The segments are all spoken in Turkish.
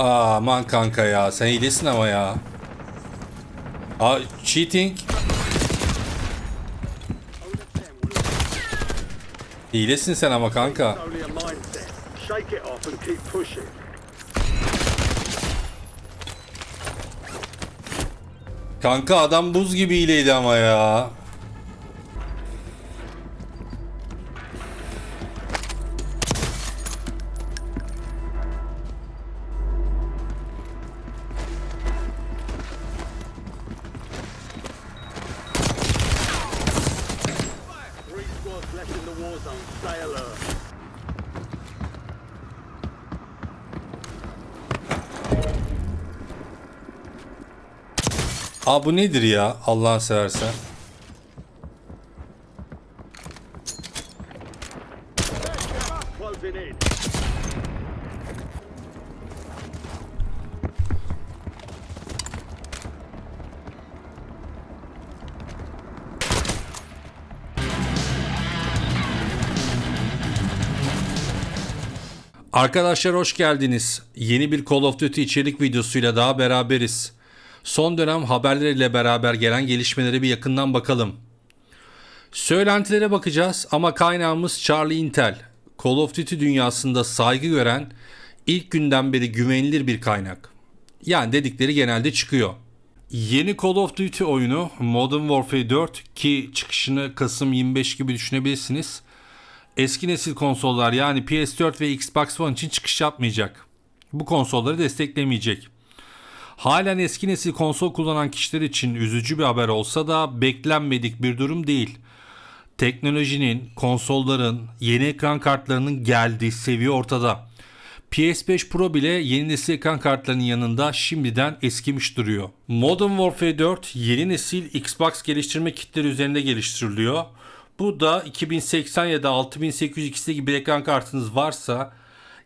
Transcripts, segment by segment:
Aman kanka ya sen iyilesin ama ya. Aa cheating. İyilesin sen ama kanka. Kanka adam buz gibi iyileydi ama ya. Aa bu nedir ya Allah'ını seversen. Arkadaşlar hoş geldiniz. Yeni bir Call of Duty içerik videosuyla daha beraberiz. Son dönem haberleriyle beraber gelen gelişmeleri bir yakından bakalım. Söylentilere bakacağız ama kaynağımız Charlie Intel. Call of Duty dünyasında saygı gören, ilk günden beri güvenilir bir kaynak. Yani dedikleri genelde çıkıyor. Yeni Call of Duty oyunu Modern Warfare 4 ki çıkışını Kasım 25 gibi düşünebilirsiniz eski nesil konsollar yani PS4 ve Xbox One için çıkış yapmayacak. Bu konsolları desteklemeyecek. Halen eski nesil konsol kullanan kişiler için üzücü bir haber olsa da beklenmedik bir durum değil. Teknolojinin, konsolların, yeni ekran kartlarının geldiği seviye ortada. PS5 Pro bile yeni nesil ekran kartlarının yanında şimdiden eskimiş duruyor. Modern Warfare 4 yeni nesil Xbox geliştirme kitleri üzerinde geliştiriliyor. Bu da 2080 ya da 6800 gibi bir ekran kartınız varsa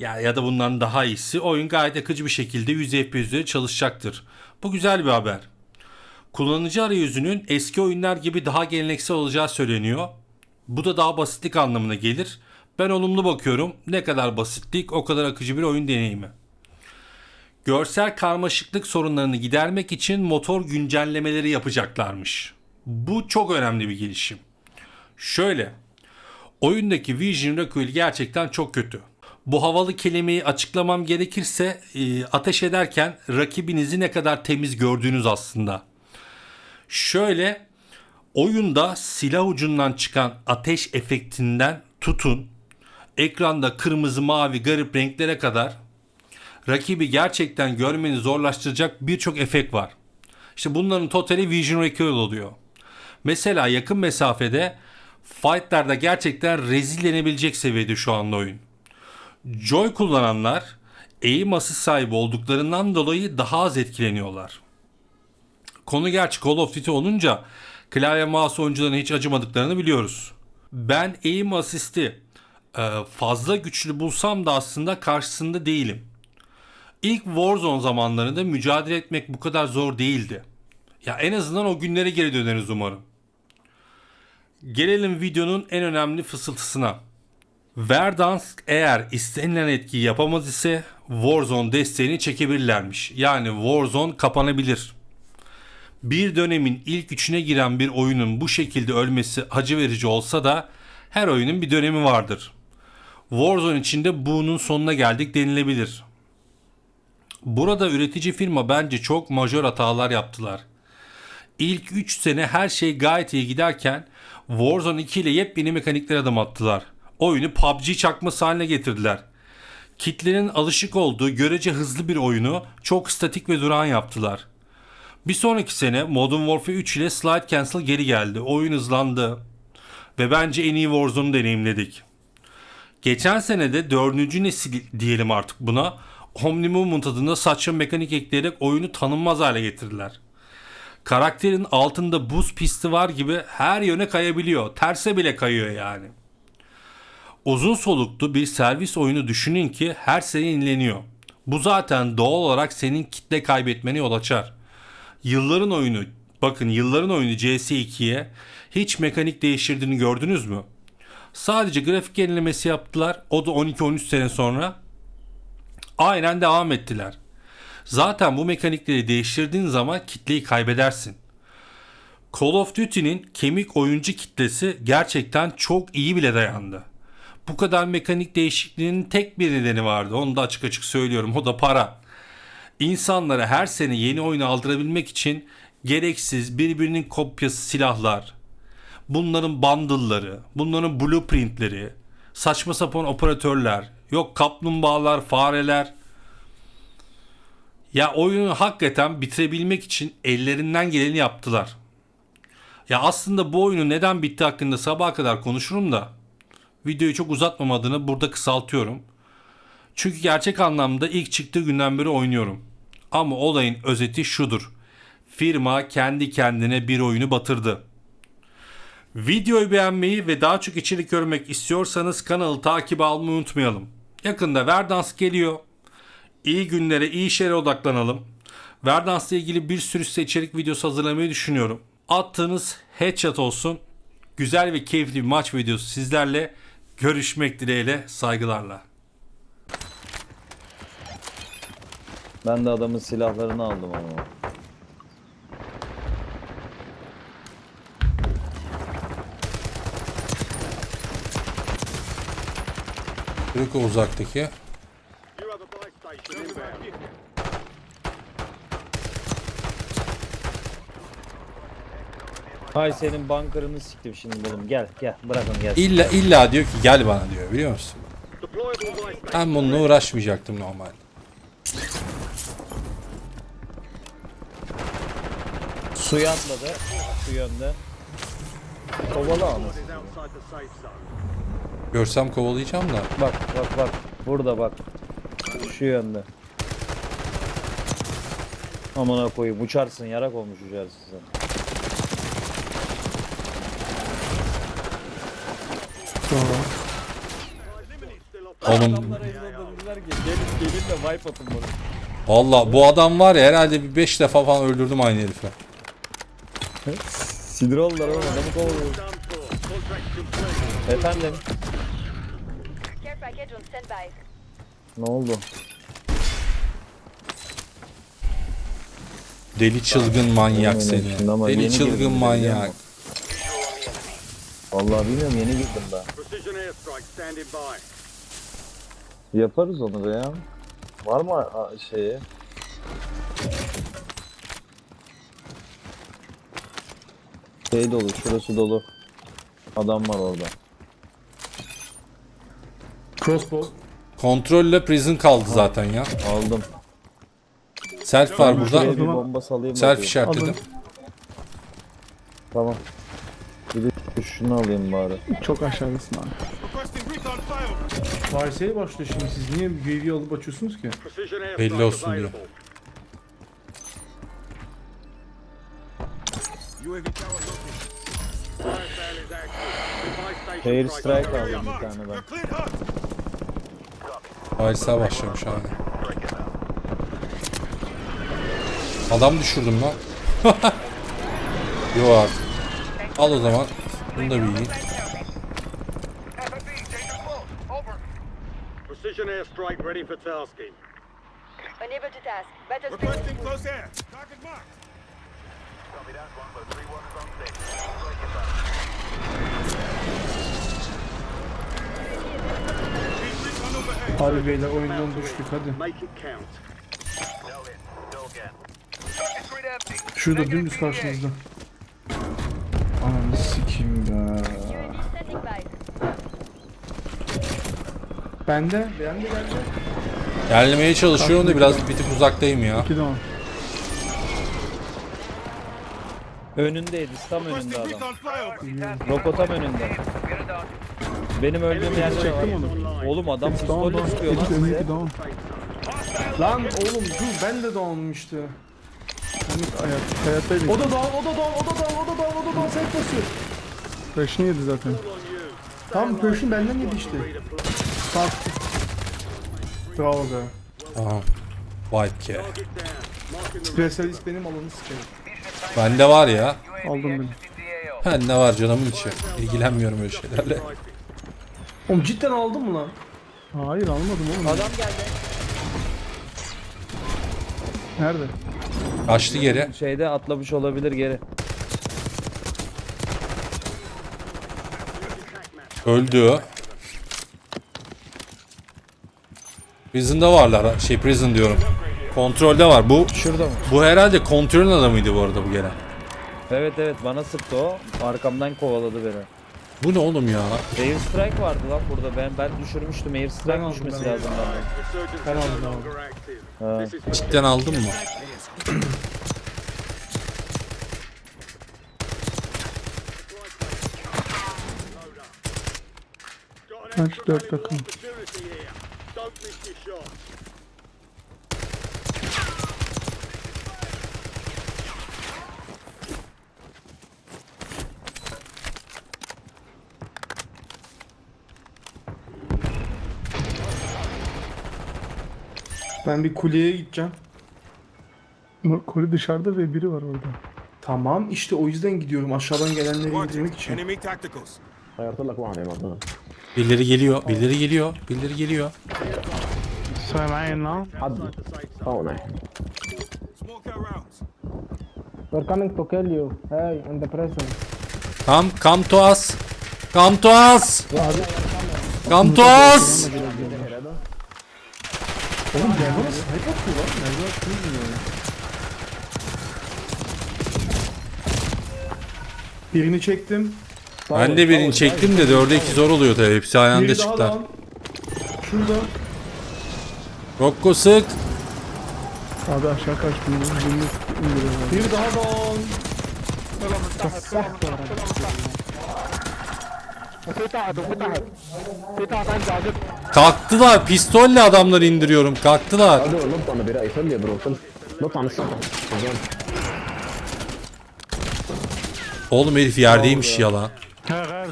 ya ya da bundan daha iyisi oyun gayet akıcı bir şekilde 100 FPS'de çalışacaktır. Bu güzel bir haber. Kullanıcı arayüzünün eski oyunlar gibi daha geleneksel olacağı söyleniyor. Bu da daha basitlik anlamına gelir. Ben olumlu bakıyorum. Ne kadar basitlik o kadar akıcı bir oyun deneyimi. Görsel karmaşıklık sorunlarını gidermek için motor güncellemeleri yapacaklarmış. Bu çok önemli bir gelişim. Şöyle. Oyundaki Vision Recoil gerçekten çok kötü. Bu havalı kelimeyi açıklamam gerekirse e, ateş ederken rakibinizi ne kadar temiz gördüğünüz aslında. Şöyle oyunda silah ucundan çıkan ateş efektinden tutun ekranda kırmızı mavi garip renklere kadar rakibi gerçekten görmeni zorlaştıracak birçok efekt var. İşte bunların totali Vision Recoil oluyor. Mesela yakın mesafede fightlarda gerçekten rezillenebilecek seviyede şu anda oyun. Joy kullananlar aim assist sahibi olduklarından dolayı daha az etkileniyorlar. Konu gerçi Call of Duty olunca klavye mouse oyuncularına hiç acımadıklarını biliyoruz. Ben aim assist'i e, fazla güçlü bulsam da aslında karşısında değilim. İlk Warzone zamanlarında mücadele etmek bu kadar zor değildi. Ya en azından o günlere geri döneriz umarım. Gelelim videonun en önemli fısıltısına. Verdansk eğer istenilen etkiyi yapamaz ise Warzone desteğini çekebilirlermiş. Yani Warzone kapanabilir. Bir dönemin ilk üçüne giren bir oyunun bu şekilde ölmesi acı verici olsa da her oyunun bir dönemi vardır. Warzone içinde bunun sonuna geldik denilebilir. Burada üretici firma bence çok majör hatalar yaptılar. İlk 3 sene her şey gayet iyi giderken Warzone 2 ile yepyeni mekanikler adım attılar. Oyunu PUBG çakması haline getirdiler. Kitlenin alışık olduğu görece hızlı bir oyunu çok statik ve durağan yaptılar. Bir sonraki sene Modern Warfare 3 ile Slide Cancel geri geldi. Oyun hızlandı. Ve bence en iyi Warzone'u deneyimledik. Geçen sene de dördüncü nesil diyelim artık buna. Omni Movement adında saçma mekanik ekleyerek oyunu tanınmaz hale getirdiler. Karakterin altında buz pisti var gibi her yöne kayabiliyor. Terse bile kayıyor yani. Uzun soluklu bir servis oyunu düşünün ki her sene yenileniyor. Bu zaten doğal olarak senin kitle kaybetmene yol açar. Yılların oyunu, bakın yılların oyunu CS2'ye hiç mekanik değiştirdiğini gördünüz mü? Sadece grafik yenilemesi yaptılar. O da 12-13 sene sonra. Aynen devam ettiler. Zaten bu mekanikleri değiştirdiğin zaman kitleyi kaybedersin. Call of Duty'nin kemik oyuncu kitlesi gerçekten çok iyi bile dayandı. Bu kadar mekanik değişikliğinin tek bir nedeni vardı. Onu da açık açık söylüyorum. O da para. İnsanlara her sene yeni oyunu aldırabilmek için gereksiz birbirinin kopyası silahlar, bunların bundle'ları, bunların blueprintleri, saçma sapan operatörler, yok kaplumbağalar, fareler. Ya oyunu hakikaten bitirebilmek için ellerinden geleni yaptılar. Ya aslında bu oyunu neden bitti hakkında sabaha kadar konuşurum da videoyu çok uzatmam adına burada kısaltıyorum. Çünkü gerçek anlamda ilk çıktığı günden beri oynuyorum. Ama olayın özeti şudur. Firma kendi kendine bir oyunu batırdı. Videoyu beğenmeyi ve daha çok içerik görmek istiyorsanız kanalı takip almayı unutmayalım. Yakında Verdans geliyor. İyi günlere, iyi işlere odaklanalım. Verdans'la ilgili bir sürü size içerik videosu hazırlamayı düşünüyorum. Attığınız headshot olsun. Güzel ve keyifli bir maç videosu sizlerle görüşmek dileğiyle saygılarla. Ben de adamın silahlarını aldım ama. Kırık o uzaktaki. You have a buy station inbound. Hay senin bankarını siktim şimdi oğlum. Gel gel bırakın gel. İlla illa diyor ki gel bana diyor biliyor musun? Ben bununla uğraşmayacaktım normal. Suya atladı. Su yönde. Kovala zone. Görsem kovalayacağım da. Bak bak bak. Burada bak. Şu yönde. Amına koyayım uçarsın yarak olmuş uçarsın sen. Onun gelin de wipe atın. Valla bu adam var ya herhalde bir 5 defa falan öldürdüm aynı herifi. Sinir oldular oğlum adamı kovalıyor. Efendim Care package on standby. ne oldu? Deli çılgın manyak Bilmiyorum seni. şimdi ama Deli çılgın manyak. musun? Vallahi bilmiyorum yeni girdim daha. Airstrike standing by. Yaparız onu be ya. Var mı a- şeyi? Şey dolu, şurası dolu. Adam var orada. Crossbow. Kontrolle prison kaldı zaten ya. Aldım. Self var burada. Bir bomba salayım Self bakayım. işaretledim. Tamam. Bir şunu alayım bari. Çok aşağıdasın abi. Paris'e başlıyor şimdi siz niye UAV alıp açıyorsunuz ki? Belli olsun diye. Air strike aldım bir tane ben. Paris'e başlamış abi. Adam düşürdüm lan. Yo artık. Al o zaman. Bunu da bir yiyin. Precision airstrike ready for tasking. Unable to task. Battle speed. close air. Target marked. Hadi beyler oyundan düştük hadi. Şurada dümdüz karşımızda. By. Bende, bende geldi. Yerlemeye çalışıyorum da biraz bir tık uzaktayım ya. İki devam. Önündeydi, tam önünde adam. Roko tam önünde. Benim öldüğüm yerde de Çektim onu. Oğlum adam Down pistolle down. sıkıyor lan size. down. Lan oğlum dur ben de down'um işte. Ben hayat, hayattaydım. O da down, o da down, o da down, o da down, o da down. Sen basıyor. Pershing yedi zaten. Tamam Pershing benden yedi işte. Kalktı. Bravo be. Tamam. Wipe ke. Specialist benim alanı sikerim. Bende var ya. Aldım beni. Bende var canımın içi. İlgilenmiyorum öyle şeylerle. Oğlum cidden aldın mı lan? Hayır almadım oğlum. Adam geldi. Nerede? Kaçtı geri. Şeyde atlamış olabilir geri. Öldü. Prison'da varlar. Şey prison diyorum. Kontrolde var. Bu Şurada mı? bu herhalde kontrolün adamıydı bu arada bu gelen. Evet evet bana sıktı o. Arkamdan kovaladı beni. Bu ne oğlum ya? Air strike vardı lan burada. Ben ben düşürmüştüm. Air strike aldım, düşmesi ben lazım. Resurgence Ben aldım, no aldım. Ha. Cidden aldın mı? Kaç dört shot. Ben bir kuleye gideceğim. Kule dışarıda ve biri var orada. Tamam işte o yüzden gidiyorum aşağıdan gelenleri indirmek için. Enemy tacticals. Birileri geliyor. Birileri geliyor. Birileri geliyor. Söyleyin lan. Smoke out rounds. We're coming to kill you. Hey, in the prison. Come, come to us. Come to us. Come to us. Oğlum snipe atıyor lan. Birini çektim. Ben de birini çektim de 4'e 2 zor oluyor tabii. Hepsi aynı anda çıktılar. Şurada. Rocco sık. Abi aşağı kaç bin Bir daha down. Kalktılar. Pistolle adamları indiriyorum. Kalktılar. Oğlum herif yerdeymiş ya lan. Ha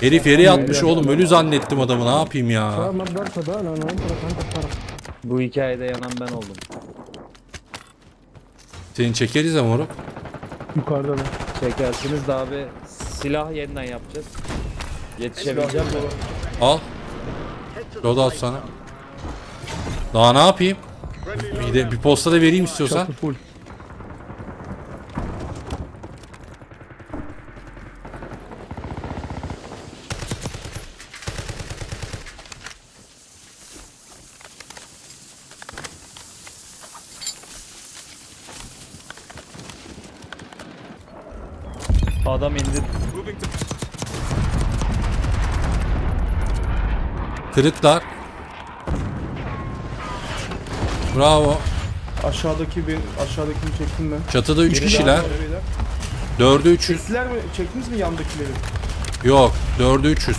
Herif yere atmış oğlum ölü zannettim adamı ne yapayım ya. Bu hikayede yanan ben oldum. Seni çekeriz ama moruk. Yukarıda da. Çekersiniz de abi silah yeniden yapacağız. Yetişebileceğim mi? Al. Loadout sana. Daha ne yapayım? Bir, de, bir posta da vereyim istiyorsan. Çatı full. Adam indi. Kırıklar. Bravo. Aşağıdaki bir aşağıdakini çektim ben. Çatıda 3 Biri kişiler. 4'e 300. Çektiler mi? Çektiniz mi yandakileri? Yok. 4'e 300.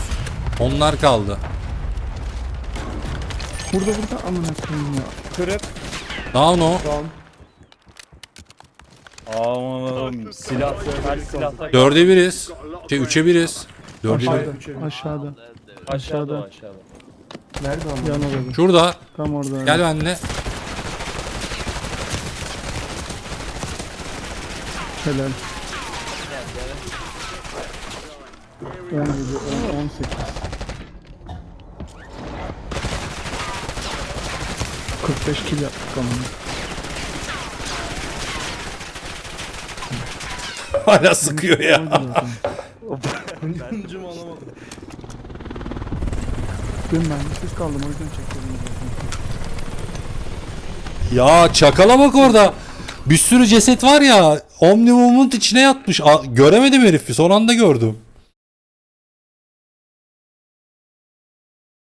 Onlar kaldı. Burada burada amına koyayım ya. Kırık. Down o. Tamam. Aman silah her silahta 4'e 1'iz. Şey 3'e 1'iz. 4'e 1. Aşağıda. Aşağıda. aşağıda o aşağıda. Nerede ama? Yan orada. Şurada. Tam orada. Gel benimle. Helal. 17, 10, 18. 45 kill yaptık amına. Hala sıkıyor ya. Hıncım alamadım. Ben mermisiz kaldım o yüzden çekiyorum. Ya çakala bak orada. Bir sürü ceset var ya. Omnibus'un içine yatmış. A- göremedim herifi. Son anda gördüm.